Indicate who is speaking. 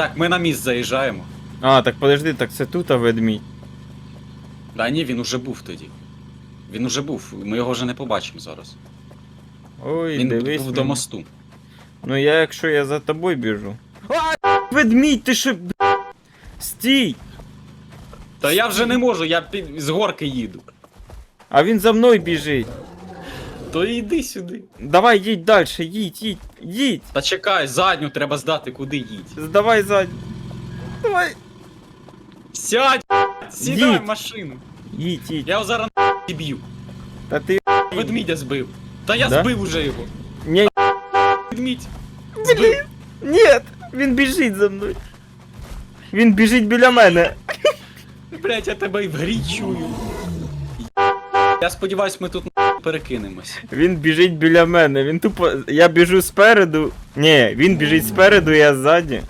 Speaker 1: Так, ми на міст заїжджаємо.
Speaker 2: А, так подожди, так це тут, а ведмідь.
Speaker 1: Да ні, він уже був тоді. Він уже був, ми його вже не побачимо зараз.
Speaker 2: Ой,
Speaker 1: Він
Speaker 2: дивись.
Speaker 1: був до
Speaker 2: мені.
Speaker 1: мосту.
Speaker 2: Ну я якщо я за тобою біжу. А, ведмідь, ти що? Стій!
Speaker 1: Та я вже не можу, я під... з горки їду.
Speaker 2: А він за мною біжить.
Speaker 1: То йди сюди.
Speaker 2: Давай їдь далі, їдь, їдь, їдь.
Speaker 1: Та чекай, задню треба здати, куди їдь.
Speaker 2: Здавай задню. Давай.
Speaker 1: Сядь! Сідай
Speaker 2: Їдь.
Speaker 1: в машину.
Speaker 2: Їдь, їдь.
Speaker 1: Я його зараз і б'ю.
Speaker 2: Та ти.
Speaker 1: Ведмідя збив. Та я
Speaker 2: Да?
Speaker 1: збив уже його.
Speaker 2: Ні,
Speaker 1: Ведмідь. Збив.
Speaker 2: ні, він біжить за мною. Він біжить біля мене.
Speaker 1: Блять, я тебе і в грі чую. Я сподіваюсь, ми тут перекинемось.
Speaker 2: Він біжить біля мене. Він тупо. Я біжу спереду. Ні, він біжить спереду, я ззаді.